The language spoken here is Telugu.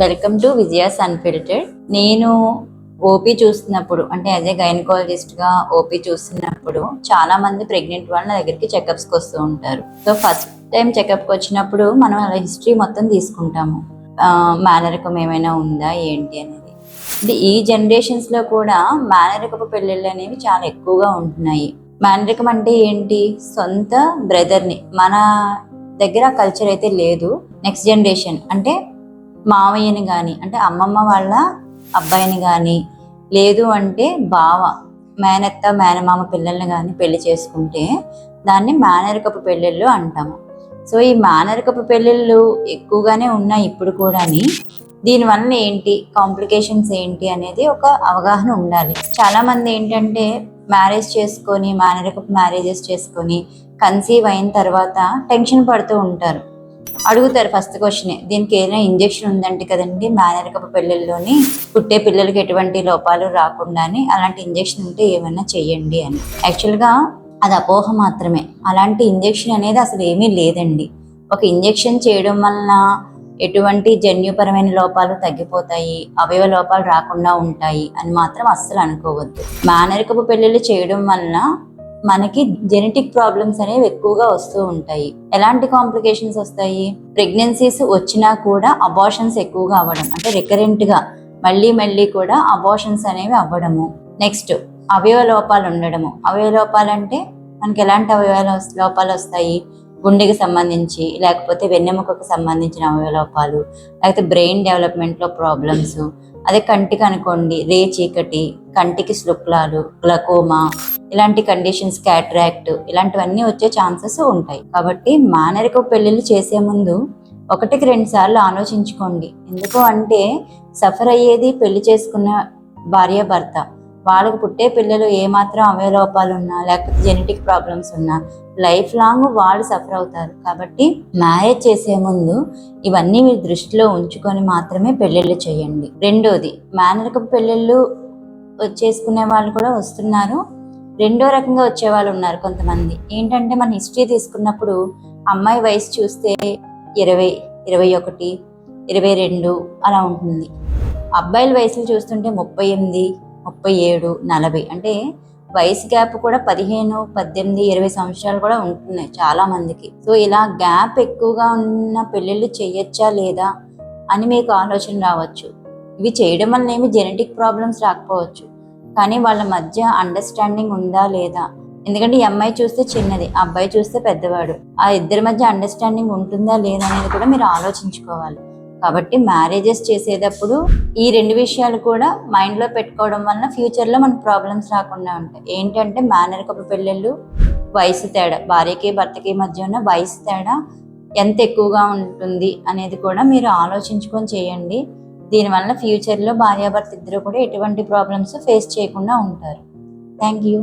వెల్కమ్ టు విజయాస్ అన్ఫిల్టెడ్ నేను ఓపీ చూస్తున్నప్పుడు అంటే యాజ్ ఏ గైనకాలజిస్ట్గా ఓపీ చూస్తున్నప్పుడు చాలా మంది ప్రెగ్నెంట్ వాళ్ళు నా దగ్గరికి చెకప్స్కి వస్తూ ఉంటారు. సో ఫస్ట్ టైం చెకప్కి వచ్చినప్పుడు మనం అలా హిస్టరీ మొత్తం తీసుకుంటాము. మేనరకం ఏమైనా ఉందా ఏంటి అనేది. ఇది ఈ జనరేషన్స్లో కూడా మేనరకపు పెళ్ళిళ్ళు అనేవి చాలా ఎక్కువగా ఉంటున్నాయి. మేనరికం అంటే ఏంటి? సొంత బ్రదర్ని మన దగ్గర కల్చర్ అయితే లేదు. నెక్స్ట్ జనరేషన్ అంటే మావయ్యని కానీ అంటే అమ్మమ్మ వాళ్ళ అబ్బాయిని కానీ లేదు అంటే బావ మేనత్త మేనమామ పిల్లల్ని కానీ పెళ్ళి చేసుకుంటే దాన్ని మేనరికపు పెళ్ళిళ్ళు అంటాము. సో ఈ మేనరికపు పెళ్ళిళ్ళు ఎక్కువగానే ఉన్నాయి ఇప్పుడు కూడాని. దీనివల్ల ఏంటి? కాంప్లికేషన్స్ ఏంటి అనేది ఒక అవగాహన ఉండాలి. చాలామంది ఏంటంటే మ్యారేజ్ చేసుకొని మేనరికపు మ్యారేజెస్ చేసుకొని కన్సీవ్ అయిన తర్వాత టెన్షన్ పడుతూ ఉంటారు. అడుగుతారు ఫస్ట్ క్వశ్చన్ దీనికి ఏదైనా ఇంజెక్షన్ ఉందంటే కదండి మేనరికపు పిల్లల్లోని పుట్టే పిల్లలకి ఎటువంటి లోపాలు రాకుండాని అలాంటి ఇంజెక్షన్ ఉంటే ఏమైనా చేయండి అని. యాక్చువల్గా అది అపోహ మాత్రమే. అలాంటి ఇంజెక్షన్ అనేది అసలు ఏమీ లేదండి. ఒక ఇంజెక్షన్ చేయడం వలన ఎటువంటి జన్యుపరమైన లోపాలు తగ్గిపోతాయి అవయవ లోపాలు రాకుండా ఉంటాయి అని మాత్రం అస్సలు అనుకోవద్దు. మేనరికపు పెళ్ళిళ్ళు చేయడం వలన మనకి జెనెటిక్ ప్రాబ్లమ్స్ అనేవి ఎక్కువగా వస్తూ ఉంటాయి. ఎలాంటి కాంప్లికేషన్స్ వస్తాయి? ప్రెగ్నెన్సీస్ వచ్చినా కూడా అబార్షన్స్ ఎక్కువగా అవ్వడం అంటే రికరెంట్గా మళ్ళీ మళ్ళీ కూడా అబార్షన్స్ అనేవి అవ్వడము. నెక్స్ట్ అవయవ లోపాలు ఉండడము. అవయవ లోపాలు అంటే మనకి ఎలాంటి అవయవ లోపాలు వస్తాయి? గుండెకి సంబంధించి లేకపోతే వెన్నెముకకు సంబంధించిన అవయలోపాలు లేకపోతే బ్రెయిన్ డెవలప్మెంట్లో ప్రాబ్లమ్స్ అదే కంటికి అనుకోండి రే చీకటి కంటికి శుక్లాలు గ్లకోమా ఇలాంటి కండిషన్స్ క్యాట్రాక్ట్ ఇలాంటివన్నీ వచ్చే ఛాన్సెస్ ఉంటాయి. కాబట్టి మానరిక పెళ్ళిళ్ళు చేసే ముందు ఒకటికి రెండు సార్లు ఆలోచించుకోండి. ఎందుకు అంటే సఫర్ అయ్యేది పెళ్ళి చేసుకున్న భార్య భర్త. వాళ్ళకు పుట్టే పిల్లలు ఏమాత్రం అవయలోపాలు ఉన్నా లేకపోతే జెనెటిక్ ప్రాబ్లమ్స్ ఉన్నా లైఫ్ లాంగ్ వాళ్ళు సఫర్ అవుతారు. కాబట్టి మ్యారేజ్ చేసే ముందు ఇవన్నీ మీరు దృష్టిలో ఉంచుకొని మాత్రమే పెళ్ళిళ్ళు చేయండి. రెండోది మేనరికపు పెళ్ళిళ్ళు చేసుకునే వాళ్ళు కూడా వస్తున్నారు. రెండో రకంగా వచ్చే వాళ్ళు ఉన్నారు కొంతమంది. ఏంటంటే మన హిస్టరీ తీసుకున్నప్పుడు అమ్మాయి వయసు చూస్తే ఇరవై ఇరవై ఒకటి ఇరవై రెండు అలా ఉంటుంది. అబ్బాయిల వయసులు చూస్తుంటే ముప్పై ఎనిమిది ముప్పై ఏడు నలభై. అంటే వయసు గ్యాప్ కూడా పదిహేను పద్దెనిమిది ఇరవై సంవత్సరాలు కూడా ఉంటున్నాయి చాలా మందికి సో ఇలా గ్యాప్ ఎక్కువగా ఉన్న పెళ్ళిళ్ళు చేయొచ్చా లేదా అని మీకు ఆలోచన రావచ్చు. ఇవి చేయడం వల్ల ఏమి జెనెటిక్ ప్రాబ్లమ్స్ రాకపోవచ్చు. కానీ వాళ్ళ మధ్య అండర్స్టాండింగ్ ఉందా లేదా? ఎందుకంటే ఈ అమ్మాయి చూస్తే చిన్నది ఆ అబ్బాయి చూస్తే పెద్దవాడు. ఆ ఇద్దరి మధ్య అండర్స్టాండింగ్ ఉంటుందా లేదా అనేది కూడా మీరు ఆలోచించుకోవాలి. కాబట్టి మ్యారేజెస్ చేసేటప్పుడు ఈ రెండు విషయాలు కూడా మైండ్లో పెట్టుకోవడం వలన ఫ్యూచర్లో మనకు ప్రాబ్లమ్స్ రాకుండా ఉంటాయి. ఏంటంటే మేనర్ కప్పు పెళ్ళిళ్ళు వయసు తేడా భార్యకి భర్తకి మధ్య ఉన్న వయసు తేడా ఎంత ఎక్కువగా ఉంటుంది అనేది కూడా మీరు ఆలోచించుకొని చేయండి. దీనివల్ల ఫ్యూచర్లో భార్యాభర్త ఇద్దరు కూడా ఎటువంటి ప్రాబ్లమ్స్ ఫేస్ చేయకుండా ఉంటారు. Thank you